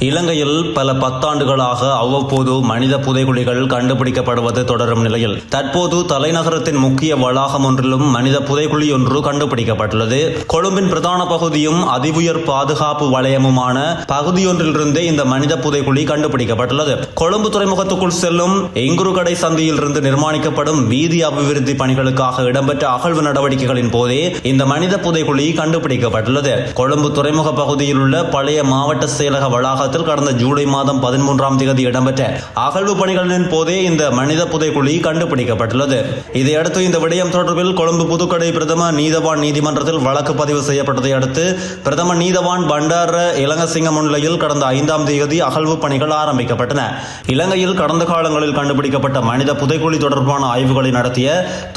இலங்கையில் பல பத்தாண்டுகளாக அவ்வப்போது மனித புதைகுழிகள் கண்டுபிடிக்கப்படுவது தொடரும் நிலையில். தற்போது தலைநகரத்தின் முக்கிய வளாகம் ஒன்றிலும் மனித புதைகுழி ஒன்று கண்டுபிடிக்கப்பட்டுள்ளது. கொழும்பின் பிரதான பகுதியும் அதிவுயர் பாதுகாப்பு வலயமுமான பகுதியொன்றிலிருந்தே இந்த மனித புதைகுழி கண்டுபிடிக்கப்பட்டுள்ளது. கொழும்பு துறைமுகத்துக்குள் செல்லும் எங்குருகடை சந்தியில் இருந்து நிர்மாணிக்கப்படும் வீதி அபிவிருத்தி பணிகளுக்காக இடம்பெற்ற அகழ்வு நடவடிக்கைகளின் போதே இந்த மனித புதைகுழி கண்டுபிடிக்கப்பட்டுள்ளது. கொழும்பு துறைமுக பகுதியில் உள்ள பழைய மாவட்ட செயலக வளாக வளாகத்தில் கடந்த ஜூலை மாதம் பதிமூன்றாம் தேதி இடம்பெற்ற அகழ்வு பணிகளின் போதே இந்த மனித புதைக்குழி கண்டுபிடிக்கப்பட்டுள்ளது. இதையடுத்து இந்த விடயம் தொடர்பில் கொழும்பு புதுக்கடை பிரதம நீதவான் நீதிமன்றத்தில் வழக்கு பதிவு செய்யப்பட்டதை அடுத்து பிரதம நீதவான் பண்டார இலங்கசிங்க முன்னிலையில் கடந்த ஐந்தாம் தேதி அகழ்வு பணிகள் ஆரம்பிக்கப்பட்டன. இலங்கையில் கடந்த காலங்களில் கண்டுபிடிக்கப்பட்ட மனித புதைக்குழி தொடர்பான ஆய்வுகளை நடத்திய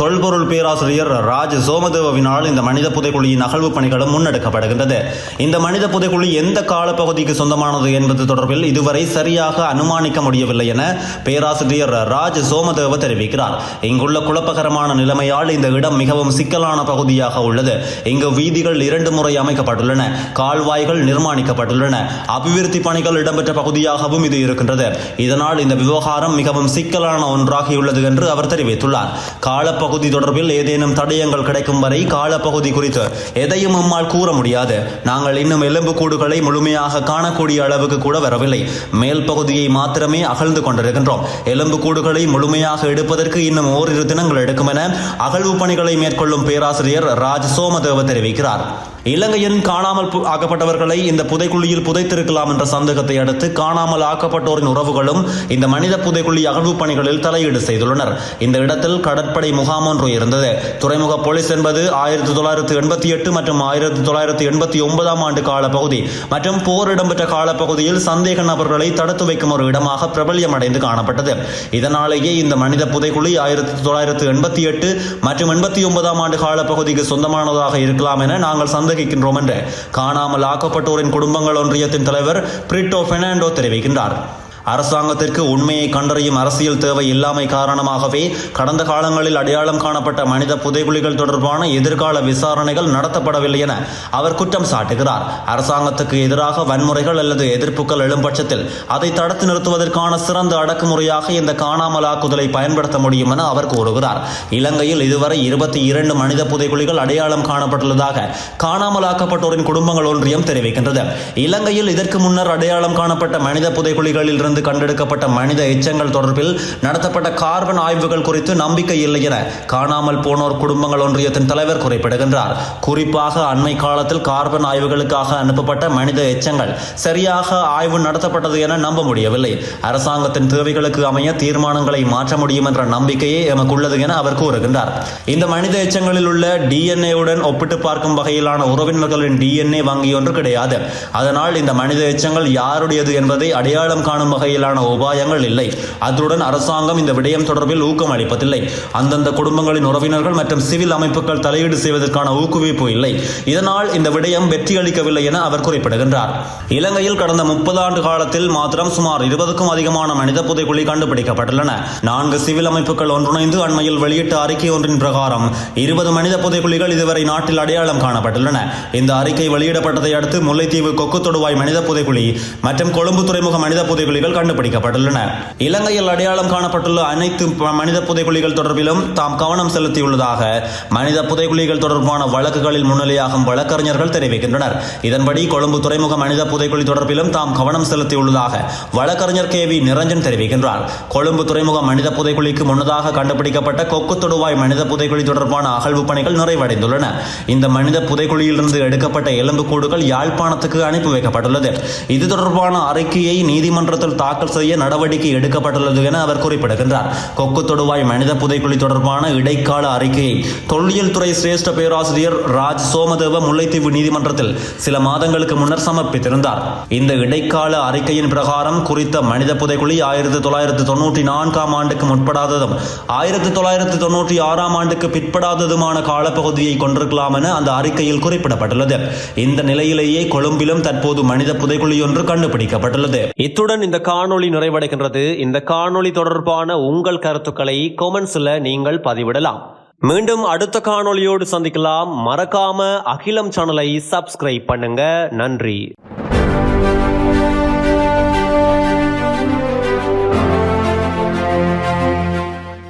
தொல்பொருள் பேராசிரியர் ராஜ் சோமதேவவினால் இந்த மனித புதைக்குழியின் அகழ்வு பணிகளும் முன்னெடுக்கப்படுகின்றது. இந்த மனித புதைக்குழி எந்த காலப்பகுதிக்கு சொந்தமானது என்பது தொடர்பில் இதுவரை சரியாக அனுமானிக்க முடியவில்லை என பேராசிரியர் ராஜ் சோமதேவ தெரிவிக்கிறார். இங்குள்ள குழப்பகரமான நிலைமையால் இந்த இடம் மிகவும் சிக்கலான பகுதியாக உள்ளது. இங்கு வீதிகள் இரண்டு முறை அமைக்கப்பட்டுள்ளன. கால்வாய்கள் நிர்மாணிக்கப்பட்டுள்ளன. அபிவிருத்தி பணிகள் இடம்பெற்ற பகுதியாகவும் இது இருக்கின்றது. இதனால் இந்த விவகாரம் மிகவும் சிக்கலான ஒன்றாகியுள்ளது என்று அவர் தெரிவித்துள்ளார். காலப்பகுதி தொடர்பில் ஏதேனும் தடயங்கள் கிடைக்கும் வரை காலப்பகுதி குறித்து எதையும் நம்மால் கூற முடியாது. நாங்கள் இன்னும் எலும்புக்கூடுகளை முழுமையாக காணக்கூடிய அளவுக்கு கூட வரவில்லை. மேல் பகுதியை மாத்திரமே அகழ்ந்து கொண்டிருக்கின்றோம். எலும்புக்கூடுகளை முழுமையாக எடுப்பதற்கு இன்னும் ஓரிரு தினங்கள் எடுக்கும் என அகழ்வு பணிகளை மேற்கொள்ளும் பேராசிரியர் ராஜ் சோமதேவ தெரிவிக்கிறார். இலங்கையின் காணாமல் பு- ஆக்கப்பட்டவர்களை இந்த புதைக்குழியில் புதைத்திருக்கலாம் என்ற சந்தேகத்தை அடுத்து காணாமல் ஆக்கப்பட்டோரின் உறவுகளும் இந்த மனித புதைக்குழி அகழ்வு பணிகளில் தலையீடு செய்துள்ளனர். இந்த இடத்தில் கடற்படை முகாம் ஒன்று இருந்தது. துறைமுக போலீஸ் என்பது ஆயிரத்தி தொள்ளாயிரத்தி எண்பத்தி எட்டு மற்றும் ஆயிரத்தி தொள்ளாயிரத்தி எண்பத்தி ஒன்பதாம் ஆண்டு காலப்பகுதி மற்றும் போர் இடம்பெற்ற காலப்பகுதியில் சந்தேக நபர்களை தடுத்து வைக்கும் ஒரு இடமாக பிரபல்யமடைந்து காணப்பட்டது. இதனாலேயே இந்த மனித புதைக்குழி ஆயிரத்தி தொள்ளாயிரத்தி எண்பத்தி எட்டு மற்றும் எண்பத்தி ஒன்பதாம் ஆண்டு காலப்பகுதிக்கு சொந்தமானதாக இருக்கலாம் என நாங்கள் சந்தேகிக்கின்றோம் என்று காணாமல் ஆக்கப்பட்டோரின் குடும்பங்கள் ஒன்றியத்தின் தலைவர் பிரிட்டோ பெர்னாண்டோ தெரிவிக்கின்றார். அரசாங்கத்திற்கு உண்மையை கண்டறியும் அரசியல் தேவை இல்லாமை காரணமாகவே கடந்த காலங்களில் அடையாளம் காணப்பட்ட மனித புதைகுழிகள் தொடர்பான எதிர்கால விசாரணைகள் நடத்தப்படவில்லை என அவர் குற்றம் சாட்டுகிறார். அரசாங்கத்துக்கு எதிராக வன்முறைகள் அல்லது எதிர்ப்புகள் எழும் பட்சத்தில் அதை தடுத்து நிறுத்துவதற்கான சிறந்த அடக்குமுறையாக இந்த காணாமலாக்குதலை பயன்படுத்த முடியும் என அவர் கூறுகிறார். இலங்கையில் இதுவரை இருபத்தி இரண்டு மனித புதைகுழிகள் அடையாளம் காணப்பட்டுள்ளதாக காணாமலாக்கப்பட்டோரின் குடும்பங்கள் ஒன்றியம் தெரிவிக்கின்றது. இலங்கையில் இதற்கு முன்னர் அடையாளம் காணப்பட்ட மனித புதைகுழிகளில் இருந்து கண்டெடுக்கப்பட்ட மனித எச்சங்கள் தொடர்பில் நடத்தப்பட்ட கார்பன் ஆய்வுகள் குறித்து நம்பிக்கை இல்லை என காணாமல் போனோர் குடும்பங்கள் ஒன்றியத்தின் தலைவர் குறிப்பிடுகின்றார். குறிப்பாக அண்மை காலத்தில் கார்பன் ஆய்வுகளுக்காக அனுப்பப்பட்ட மனித எச்சங்கள் சரியாக ஆய்வு நடத்தப்பட்டது என நம்ப முடியவில்லை. அரசாங்கத்தின் தேவைகளுக்கு அமைய தீர்மானங்களை மாற்ற முடியும் என்ற நம்பிக்கையே எமக்குள்ளது என அவர் கூறுகின்றார். இந்த மனித எச்சங்களில் உள்ள டிஎன்ஏவுடன் ஒப்பிட்டு பார்க்கும் வகையிலான உறவினர்களின் டிஎன்ஏ வங்கி ஒன்று கிடையாது. அதனால் இந்த மனித எச்சங்கள் யாருடையது என்பதை அடையாளம் காணும் வகையிலான உபாயங்கள் இல்லை. அத்துடன் அரசாங்கம் இந்த விடயம் தொடர்பில் ஊக்கம் அளிப்பதில்லை. அந்தந்த குடும்பங்களின் உறவினர்கள் மற்றும் சிவில் அமைப்புகள் தலையீடு செய்வதற்கான ஊக்குவிப்பு இல்லை. இதனால் இந்த விடயம் வெற்றி அளிக்கவில்லை என அவர் குறிப்பிடுகின்றார். இலங்கையில் கடந்த முப்பது ஆண்டு காலத்தில் மாத்திரம் சுமார் இருபதுக்கும் அதிகமான மனித புதைக்குழி கண்டுபிடிக்கப்பட்டுள்ளன. நான்கு சிவில் அமைப்புகள் ஒன்றிணைந்து அண்மையில் வெளியிட்ட அறிக்கை ஒன்றின் பிரகாரம் இருபது மனித புதைக்குழிகள் இதுவரை நாட்டில் அடையாளம் காணப்பட்டுள்ளன. இந்த அறிக்கை வெளியிடப்பட்டதை அடுத்து முல்லைத்தீவு கொக்கு தொடுவாய் மனித புதைக்குழி மற்றும் கொழும்பு துறைமுக மனித புதைக்குழிகள் புதைகுழிகள் கண்டுபிடிக்கப்பட்டுள்ளன. இலங்கையில் அடையாளம் காணப்பட்டுள்ள அனைத்து மனித புதைகுழிகள் தொடர்பிலும் தாம் கவனம் செலுத்தியுள்ளதாக மனித புதைகுழிகள் தொடர்பான வழக்குகளில் முன்னிலையாகும் வழக்கறிஞர்கள் தெரிவிக்கின்றனர். இதன்படி கொழும்பு துறைமுக மனித புதைக்குழி தொடர்பிலும் தாம் கவனம் செலுத்தியுள்ளதாக வழக்கறிஞர் கே வி நிரஞ்சன் தெரிவிக்கின்றார். கொழும்பு துறைமுக மனித புதைக்குழிக்கு முன்னதாக கண்டுபிடிக்கப்பட்ட கொக்கு தொடுவாய் மனித புதைக்குழி தொடர்பான அகழ்வு பணிகள் நிறைவடைந்துள்ளன. இந்த மனித புதைக்குழியிலிருந்து எடுக்கப்பட்ட எலும்புக்கூடுகள் யாழ்ப்பாணத்துக்கு அனுப்பி வைக்கப்பட்டுள்ளது. இது தொடர்பான அறிக்கையை நீதிமன்றத்தில் தாக்கல் செய்ய நடவடிக்கை எடுக்கப்பட்டுள்ளது என அவர் குறிப்பிடுகின்றார். கொக்கு தொடுவாய் மனித புதைக்குழி தொடர்பான இடைக்கால அறிக்கையை தொல்லியல் துறை சிரேஷ்ட பேராசிரியர் ராஜ் சோமதேவ முல்லைத்தீவு நீதிமன்றத்தில் சில மாதங்களுக்கு முன்னர் சமர்ப்பித்திருந்தார். இந்த இடைக்கால அறிக்கையின் பிரகாரம் குறித்த மனித புதைக்குழி ஆயிரத்தி தொள்ளாயிரத்தி தொண்ணூற்றி நான்காம் ஆண்டுக்கு முற்படாததும் ஆயிரத்தி தொள்ளாயிரத்தி தொண்ணூற்றி ஆறாம் ஆண்டுக்கு பிற்படாததுமான காலப்பகுதியை கொண்டிருக்கலாம் என அந்த அறிக்கையில் குறிப்பிடப்பட்டுள்ளது. இந்த நிலையிலேயே கொழும்பிலும் தற்போது மனித புதைக்குழி ஒன்று கண்டுபிடிக்கப்பட்டுள்ளது. இத்துடன் இந்த காணொளி நிறைவடைகின்றது. இந்த காணொளி தொடர்பான உங்கள் கருத்துக்களை கொமெண்ட்ஸில் நீங்கள் பதிவிடலாம். மீண்டும் அடுத்த காணொளியோடு சந்திக்கலாம். மறக்காம அகிலம் சேனலை சப்ஸ்கிரைப் பண்ணுங்க. நன்றி.